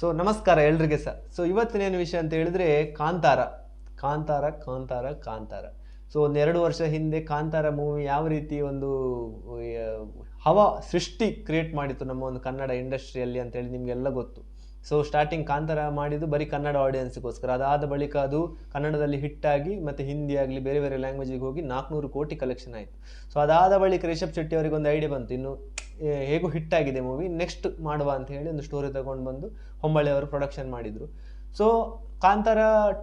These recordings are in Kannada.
ಸೊ ನಮಸ್ಕಾರ ಎಲ್ರಿಗೆ ಸಹ ಸೊ ಇವತ್ತಿನೇನು ವಿಷಯ ಅಂತ ಹೇಳಿದ್ರೆ ಕಾಂತಾರ. ಕಾಂತಾರ ಕಾಂತಾರ ಕಾಂತಾರ. ಸೊ ಒಂದೆರಡು ವರ್ಷ ಹಿಂದೆ ಕಾಂತಾರ ಮೂವಿ ಯಾವ ರೀತಿ ಒಂದು, ಹವಾ ಸೃಷ್ಟಿ ಕ್ರಿಯೇಟ್ ಮಾಡಿತ್ತು ನಮ್ಮ ಒಂದು ಕನ್ನಡ ಇಂಡಸ್ಟ್ರಿಯಲ್ಲಿ ಅಂತೇಳಿ ನಿಮಗೆಲ್ಲ ಗೊತ್ತು. ಸೊ ಸ್ಟಾರ್ಟಿಂಗ್ ಕಾಂತಾರ ಮಾಡಿದ್ದು ಬರೀ ಕನ್ನಡ ಆಡಿಯನ್ಸ್ಗೋಸ್ಕರ ಅದಾದ ಬಳಿಕ ಅದು ಕನ್ನಡದಲ್ಲಿ ಹಿಟ್ ಆಗಿ ಮತ್ತೆ ಹಿಂದಿ ಆಗಲಿ ಬೇರೆ ಬೇರೆ ಲ್ಯಾಂಗ್ವೇಜಿಗೆ ಹೋಗಿ ನಾಲ್ಕುನೂರು ಕೋಟಿ ಕಲೆಕ್ಷನ್ ಆಯಿತು. ಸೊ ಅದಾದ ಬಳಿಕ ರಿಷಬ್ ಶೆಟ್ಟಿ ಅವರಿಗೆ ಒಂದು ಐಡಿಯಾ ಬಂತು. ಇನ್ನು ಹೇಗೂ ಹಿಟ್ ಆಗಿದೆ ಮೂವಿ ನೆಕ್ಸ್ಟ್ ಮಾಡುವ ಅಂತ ಹೇಳಿ ಒಂದು ಸ್ಟೋರಿ ತಗೊಂಡು ಬಂದು ಹೊಂಬಳ್ಳಿ ಅವರು ಪ್ರೊಡಕ್ಷನ್ ಮಾಡಿದರು. ಸೊ ಕಾಂತಾರ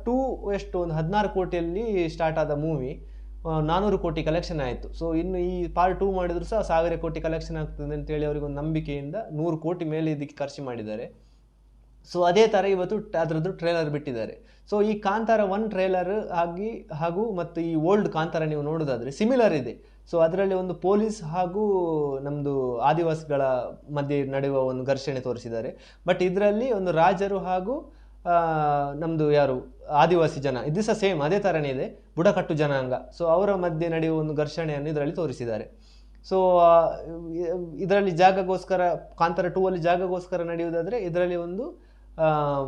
ಟೂ ಎಷ್ಟು? ಒಂದು ಹದಿನಾರು ಕೋಟಿಯಲ್ಲಿ ಸ್ಟಾರ್ಟ್ ಆದ ಮೂವಿ ನಾನ್ನೂರು ಕೋಟಿ ಕಲೆಕ್ಷನ್ ಆಯಿತು. ಸೊ ಇನ್ನು ಈ ಪಾರ್ಟ್ ಟೂ ಮಾಡಿದ್ರು ಸಹ ಸಾವಿರ ಕೋಟಿ ಕಲೆಕ್ಷನ್ ಆಗ್ತದೆ ಅಂತೇಳಿ ಅವರಿಗೆ ಒಂದು ನಂಬಿಕೆಯಿಂದ ನೂರು ಕೋಟಿ ಮೇಲೆ ಇದಕ್ಕೆ ಖರ್ಚು ಮಾಡಿದ್ದಾರೆ. ಸೊ ಅದೇ ಥರ ಇವತ್ತು ಅದರದ್ದು ಟ್ರೇಲರ್ ಬಿಟ್ಟಿದ್ದಾರೆ. ಸೊ ಈ ಕಾಂತಾರ ಒನ್ ಟ್ರೇಲರ್ ಆಗಿ ಹಾಗೂ ಮತ್ತು ಈ ಓಲ್ಡ್ ಕಾಂತಾರ ನೀವು ನೋಡೋದಾದರೆ ಸಿಮಿಲರ್ ಇದೆ. ಸೊ ಅದರಲ್ಲಿ ಒಂದು ಪೊಲೀಸ್ ಹಾಗೂ ನಮ್ಮದು ಆದಿವಾಸಿಗಳ ಮಧ್ಯೆ ನಡೆಯುವ ಒಂದು ಘರ್ಷಣೆ ತೋರಿಸಿದ್ದಾರೆ. ಬಟ್ ಇದರಲ್ಲಿ ಒಂದು ರಾಜರು ಹಾಗೂ ನಮ್ಮದು ಯಾರು? ಆದಿವಾಸಿ ಜನ. ಇದು ಸಹ ಸೇಮ್ ಅದೇ ಥರನೇ ಇದೆ. ಬುಡಕಟ್ಟು ಜನಾಂಗ. ಸೊ ಅವರ ಮಧ್ಯೆ ನಡೆಯುವ ಒಂದು ಘರ್ಷಣೆಯನ್ನು ಇದರಲ್ಲಿ ತೋರಿಸಿದ್ದಾರೆ. ಸೊ ಇದರಲ್ಲಿ ಜಾಗಗೋಸ್ಕರ, ಕಾಂತಾರ ಟೂ ಅಲ್ಲಿ ಜಾಗಗೋಸ್ಕರ ನಡೆಯುವುದಾದರೆ ಇದರಲ್ಲಿ ಒಂದು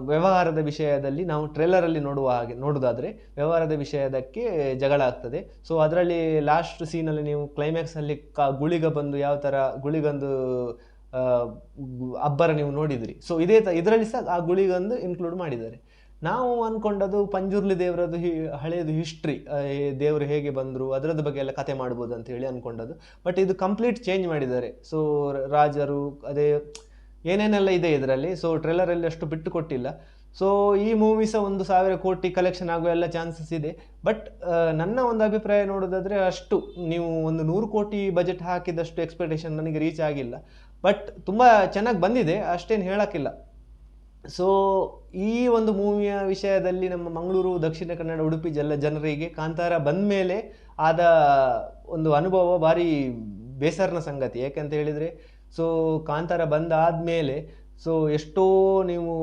ವ್ಯವಹಾರದ ವಿಷಯದಲ್ಲಿ ನಾವು ಟ್ರೇಲರಲ್ಲಿ ನೋಡುವ ಹಾಗೆ ನೋಡುವುದಾದ್ರೆ ವ್ಯವಹಾರದ ವಿಷಯದಕ್ಕೆ ಜಗಳ ಆಗ್ತದೆ. ಸೊ ಅದರಲ್ಲಿ ಲಾಸ್ಟ್ ಸೀನಲ್ಲಿ ನೀವು ಕ್ಲೈಮ್ಯಾಕ್ಸಲ್ಲಿ ಕ, ಗುಳಿಗ ಬಂದು ಯಾವ ಥರ ಗುಳಿಗೊಂದು ಅಬ್ಬರ ನೀವು ನೋಡಿದಿರಿ. ಸೊ ಇದೇ ತ, ಇದರಲ್ಲಿ ಸಹ ಆ ಗುಳಿಗೊಂದು ಇನ್ಕ್ಲೂಡ್ ಮಾಡಿದ್ದಾರೆ. ನಾವು ಅಂದ್ಕೊಂಡದು ಪಂಜುರ್ಲಿ ದೇವರದ್ದು ಹಿ, ಹಳೆಯದು ಹಿಸ್ಟ್ರಿ ದೇವರು ಹೇಗೆ ಬಂದರು, ಅದರದ್ದು ಬಗ್ಗೆ ಎಲ್ಲ ಕತೆ ಮಾಡ್ಬೋದು ಅಂತ ಹೇಳಿ ಅಂದ್ಕೊಂಡದ್ದು ಬಟ್ ಇದು ಕಂಪ್ಲೀಟ್ ಚೇಂಜ್ ಮಾಡಿದ್ದಾರೆ. ಸೊ ರಾಜರು, ಅದೇ ಏನೇನೆಲ್ಲ ಇದೆ ಇದರಲ್ಲಿ? ಸೊ ಟ್ರೇಲರಲ್ಲಿ ಅಷ್ಟು ಬಿಟ್ಟು ಕೊಟ್ಟಿಲ್ಲ. ಸೊ ಈ ಮೂವಿ ಸಹ ಒಂದು ಸಾವಿರ ಕೋಟಿ ಕಲೆಕ್ಷನ್ ಆಗುವ ಎಲ್ಲ ಚಾನ್ಸಸ್ ಇದೆ. ಬಟ್ ನನ್ನ ಒಂದು ಅಭಿಪ್ರಾಯ ನೋಡೋದಾದರೆ ಅಷ್ಟು. ನೀವು ಒಂದು ನೂರು ಕೋಟಿ ಬಜೆಟ್ ಹಾಕಿದಷ್ಟು ಎಕ್ಸ್ಪೆಕ್ಟೇಷನ್ ನನಗೆ ರೀಚ್ ಆಗಿಲ್ಲ. ಬಟ್ ತುಂಬ ಚೆನ್ನಾಗಿ ಬಂದಿದೆ. ಅಷ್ಟೇನು ಹೇಳೋಕ್ಕಿಲ್ಲ. ಸೊ ಈ ಒಂದು ಮೂವಿಯ ವಿಷಯದಲ್ಲಿ ನಮ್ಮ ಮಂಗಳೂರು, ದಕ್ಷಿಣ ಕನ್ನಡ, ಉಡುಪಿ ಜಲ ಜನರಿಗೆ ಕಾಂತಾರ ಬಂದ ಮೇಲೆ ಆದ ಒಂದು ಅನುಭವ ಭಾರಿ ಬೇಸರನ ಸಂಗತಿ. ಯಾಕಂತ ಹೇಳಿದರೆ ಸೊ ಕಾಂತಾರ ಬಂದಾದಮೇಲೆ ಸೊ ಎಷ್ಟೋ ನೀವು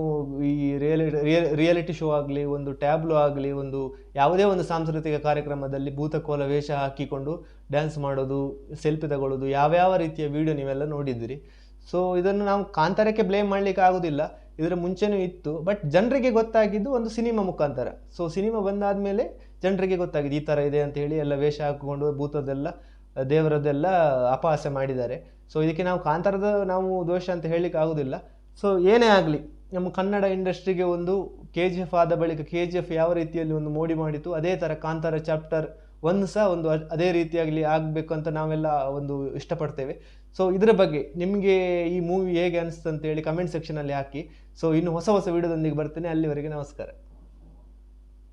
ಈ ರಿಯಲಿಟಿ ರಿಯಾಲಿಟಿ ಶೋ ಆಗಲಿ, ಒಂದು ಟ್ಯಾಬ್ಲೋ ಆಗಲಿ, ಒಂದು ಯಾವುದೇ ಒಂದು ಸಾಂಸ್ಕೃತಿಕ ಕಾರ್ಯಕ್ರಮದಲ್ಲಿ ಭೂತಕೋಲ ವೇಷ ಹಾಕಿಕೊಂಡು ಡ್ಯಾನ್ಸ್ ಮಾಡೋದು ಸೆಲ್ಫಿ ತಗೊಳ್ಳೋದು ಯಾವ್ಯಾವ ರೀತಿಯ ವಿಡಿಯೋ ನೀವೆಲ್ಲ ನೋಡಿದ್ದೀರಿ. ಸೊ ಇದನ್ನು ನಾವು ಕಾಂತಾರಕ್ಕೆ ಬ್ಲೇಮ್ ಮಾಡಲಿಕ್ಕೆ ಆಗೋದಿಲ್ಲ. ಇದರ ಮುಂಚೆನೂ ಇತ್ತು. ಬಟ್ ಜನರಿಗೆ ಗೊತ್ತಾಗಿದ್ದು ಒಂದು ಸಿನಿಮಾ ಮುಖಾಂತರ. ಸೊ ಸಿನಿಮಾ ಬಂದಾದಮೇಲೆ ಜನರಿಗೆ ಗೊತ್ತಾಗಿದೆ, ಈ ಥರ ಇದೆ ಅಂತ ಹೇಳಿ ಎಲ್ಲ ವೇಷ ಹಾಕಿಕೊಂಡು ಭೂತದೆಲ್ಲ ದೇವರದೆಲ್ಲ ಅಪಹಾಸ್ಯ ಮಾಡಿದ್ದಾರೆ. ಸೊ ಇದಕ್ಕೆ ನಾವು ಕಾಂತಾರದ ನಾವು ದೋಷ ಅಂತ ಹೇಳಲಿಕ್ಕೆ ಆಗೋದಿಲ್ಲ. ಸೊ ಏನೇ ಆಗಲಿ, ನಮ್ಮ ಕನ್ನಡ ಇಂಡಸ್ಟ್ರಿಗೆ ಒಂದು ಕೆ ಜಿ ಎಫ್ ಆದ ಬಳಿಕ ಕೆ ಜಿ ಎಫ್ ಯಾವ ರೀತಿಯಲ್ಲಿ ಒಂದು ಮೋಡಿ ಮಾಡಿತು ಅದೇ ಥರ ಕಾಂತಾರ ಚಾಪ್ಟರ್ ಒಂದು ಸಹ ಒಂದು ಅದೇ ರೀತಿಯಾಗಲಿ ಆಗಬೇಕು ಅಂತ ನಾವೆಲ್ಲ ಒಂದು ಇಷ್ಟಪಡ್ತೇವೆ. ಸೊ ಇದರ ಬಗ್ಗೆ ನಿಮಗೆ ಈ ಮೂವಿ ಹೇಗೆ ಅನಿಸ್ತು ಅಂತೇಳಿ ಕಮೆಂಟ್ ಸೆಕ್ಷನಲ್ಲಿ ಹಾಕಿ. ಸೊ ಇನ್ನು ಹೊಸ ಹೊಸ ವಿಡಿಯೋದೊಂದಿಗೆ ಬರ್ತೇನೆ. ಅಲ್ಲಿವರೆಗೆ ನಮಸ್ಕಾರ.